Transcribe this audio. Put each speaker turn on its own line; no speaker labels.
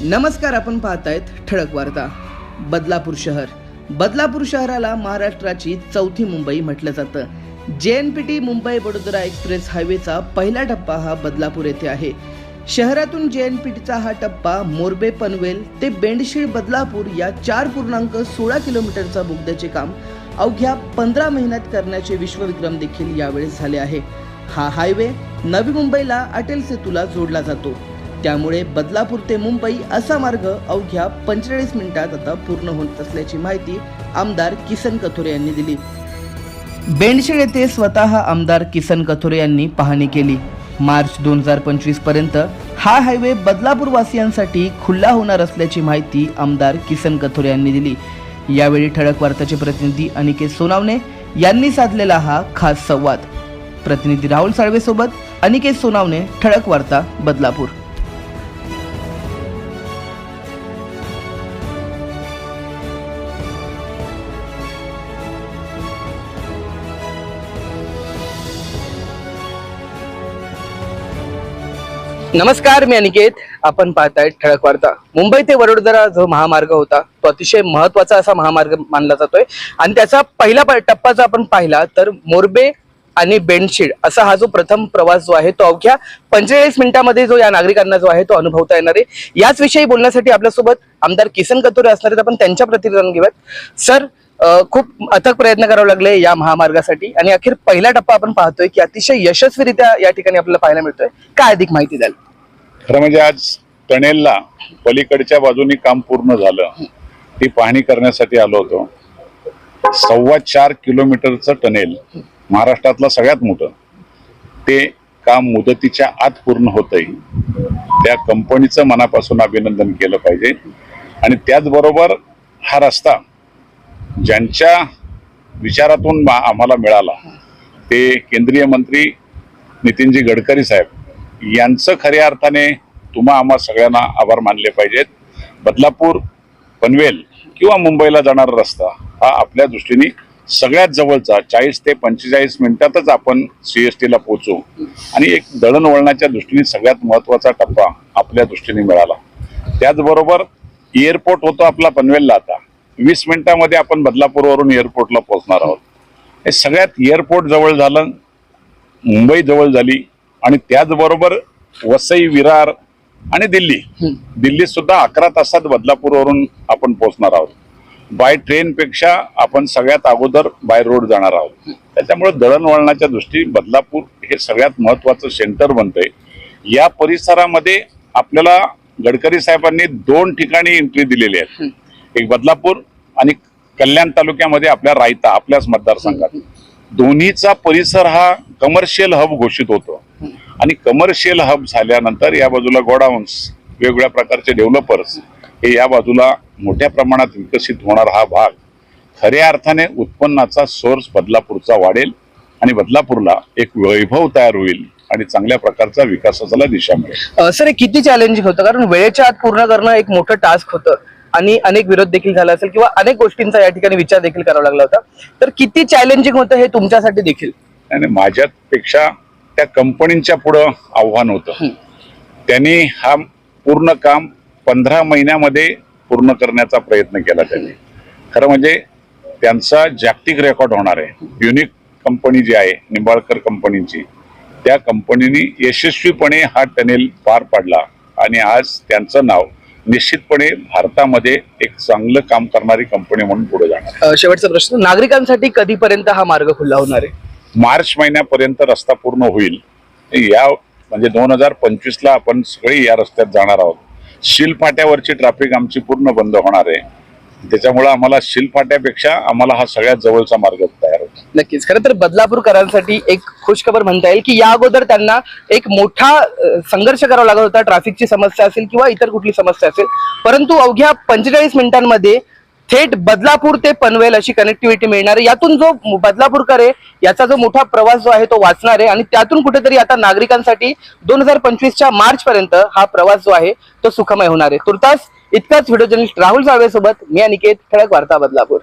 नमस्कार आपण पाहतायत ठळक वार्ता. बदलापूर शहर. बदलापूर शहराला महाराष्ट्राची चौथी मुंबई म्हटलं जातं. J N P T Mumbai Vadodara express हायवेचा पहिला टप्पा हा बदलापूर येथे आहे. शहरातून जे एन पी टीचा हा टप्पा मोरबे पनवेल ते बेंडशीळ बदलापूर या चार पूर्णांक सोळा किलोमीटरचा बोगद्याचे काम अवघ्या पंधरा महिन्यात करण्याचे विश्वविक्रम देखील यावेळेस झाले आहे. हा हायवे नवी मुंबईला अटेल सेतूला जोडला जातो. त्यामुळे बदलापूर ते मुंबई असा मार्ग अवघ्या पंचेचाळीस मिनिटात आता पूर्ण होत असल्याची माहिती आमदार किसन कथोरे यांनी दिली. बेंडशेळ येथे स्वतः आमदार किसन कथोरे यांनी पाहणी केली. मार्च दोन हजार पंचवीसपर्यंत हा हायवे बदलापूर वासियांसाठी खुला होणार असल्याची माहिती आमदार किसन कथोरे यांनी दिली. यावेळी ठळक वार्ताचे प्रतिनिधी अनिकेत सोनावणे यांनी साधलेला हा खास संवाद. प्रतिनिधी राहुल साळवे सोबत अनिकेत सोनावणे ठळक वार्ता बदलापूर. नमस्कार मी अनिकेत. आपण पाहताय ठळक वार्ता. मुंबई ते वडोदरा जो महामार्ग होता तो अतिशय महत्त्वाचा असा महामार्ग मानला जातोय. आणि त्याचा पहिला टप्पा जर आपण पाहिला तर मोरबे आणि बेंडशीड असा हा जो प्रथम प्रवास जो आहे तो अवघ्या पंचेचाळीस मिनिटांमध्ये जो या नागरिकांना जो आहे तो अनुभवता येणार आहे. याच विषयी बोलण्यासाठी आपल्यासोबत आमदार किसन कतोरे असणार आहेत. आपण त्यांच्या प्रतिक्रिया घेऊयात. सर खूप अथक प्रयत्न करावे लागले या महामार्गासाठी. आणि अखेर पहिला टप्पा आपण पाहतोय की अतिशय यशस्वीरित्या या ठिकाणी आपल्याला पाहायला मिळतोय. काय अधिक माहिती द्याल?
खरं म्हणजे आज टनेलला पलीकडच्या बाजूनी काम पूर्ण झालं. ती पाहणी करण्यासाठी आलो होतो. सव्वा चार किलोमीटरचं टनेल महाराष्ट्रातलं सगळ्यात मोठं. ते काम मुदतीच्या आत पूर्ण होतंय. त्या कंपनीचं मनापासून अभिनंदन केलं पाहिजे. आणि त्याचबरोबर हा रस्ता ज्यांच्या विचारातून आम्हाला मिळाला ते केंद्रीय मंत्री नितीनजी गडकरी साहेब. यांचं खऱ्या अर्थाने तुम्हा आम्हा सगळ्यांना आभार मानले पाहिजेत. बदलापूर पनवेल किंवा मुंबईला जाणारा रस्ता हा आपल्या दृष्टीने सगळ्यात जवळचा चाळीस ते पंचेचाळीस मिनिटातच आपण सी एस टीला पोहोचू. आणि एक दळणवळणाच्या दृष्टीने सगळ्यात महत्त्वाचा टप्पा आपल्या दृष्टीने मिळाला. त्याचबरोबर एअरपोर्ट होतो आपला पनवेलला आता. वीस मिनिटामध्ये आपण बदलापूरवरून एअरपोर्टला पोहोचणार आहोत. हे सगळ्यात एअरपोर्ट जवळ झालं मुंबई जवळ झाली आणि त्याचबरोबर वसई विरार आणि दिल्ली. दिल्लीत सुद्धा अकरा तासात बदलापूरवरून आपण पोहोचणार आहोत. बाय ट्रेन पेक्षा आपण सगळ्यात अगोदर बाय रोड जाणार आहोत. त्याच्यामुळे दळणवळणाच्या दृष्टी बदलापूर हे सगळ्यात महत्वाचं सेंटर बनतंय. या परिसरामध्ये आपल्याला गडकरी साहेबांनी दोन ठिकाणी एंट्री दिलेली आहे एक बदलापूर आणि कल्याण तालुक्यामध्ये आपल्या रायता आपल्याच मतदारसंघात. दोन्हीचा परिसर हा कमर्शियल हब घोषित होतो. आणि कमर्शियल हब झाल्यानंतर या बाजूला गोडाऊन्स वेगवेगळ्या प्रकारचे डेव्हलपर्स हे या बाजूला मोठ्या प्रमाणात विकसित होणार हा भाग खऱ्या अर्थाने उत्पन्नाचा सोर्स बदलापूरचा वाढेल आणि बदलापूरला एक वैभव तयार होईल आणि चांगल्या प्रकारचा विकासाला दिशा मिळेल.
सर हे किती चॅलेंजिंग होतं? कारण वेळेच्या आत पूर्ण करणं एक मोठं टास्क होतं. आणि अनेक विरोध देखील झाला असेल किंवा अनेक गोष्टींचा या ठिकाणी विचार देखील करावा लागला होता. तर किती चॅलेंजिंग होतं हे तुमच्यासाठी देखील?
आणि माझ्यापेक्षा त्या कंपनीच्या पुढं आव्हान होतं. त्यांनी हा पूर्ण काम पंधरा महिन्यामध्ये पूर्ण करण्याचा प्रयत्न केला त्यांनी. खरं म्हणजे त्यांचा जागतिक रेकॉर्ड होणार आहे. युनिक कंपनी जी आहे निंबाळकर कंपनीची त्या कंपनीने यशस्वीपणे हा टनेल पार पाडला आणि आज त्यांचं नाव निश्चितपणे भारतामध्ये एक चांगलं काम करणारी कंपनी म्हणून पुढे जाणार.
शेवटचा प्रश्न नागरिकांसाठी कधीपर्यंत हा मार्ग खुला होणार आहे?
मार्च महिन्यापर्यंत रस्ता पूर्ण होईल. या म्हणजे दोन हजार पंचवीस ला आपण सगळे या रस्त्यात जाणार आहोत. शिलफाट्यावरची ट्रॅफिक आमची पूर्ण बंद होणार आहे. त्याच्यामुळे आम्हाला शिलफाट्यापेक्षा आम्हाला हा सगळ्यात जवळचा मार्ग
नक्कीच. खरं तर बदलापूरकरांसाठी एक खुशखबर म्हणता येईल की या अगोदर त्यांना एक मोठा संघर्ष करावा लागत होता. ट्रॅफिकची समस्या असेल किंवा इतर कुठली समस्या असेल. परंतु अवघ्या पंचेचाळीस मिनिटांमध्ये थेट बदलापूर ते पनवेल अशी कनेक्टिव्हिटी मिळणार आहे. यातून जो बदलापूरकर आहे याचा जो मोठा प्रवास जो आहे तो वाचणार आहे. आणि त्यातून कुठेतरी आता नागरिकांसाठी दोन हजार पंचवीसच्या मार्च पर्यंत हा प्रवास जो आहे तो सुखमय होणार आहे. तुर्तास इतकाच व्हिडिओ जर्नलिस्ट राहुल साळवे सोबत मी अनिकेत ठळक वार्ता बदलापूर.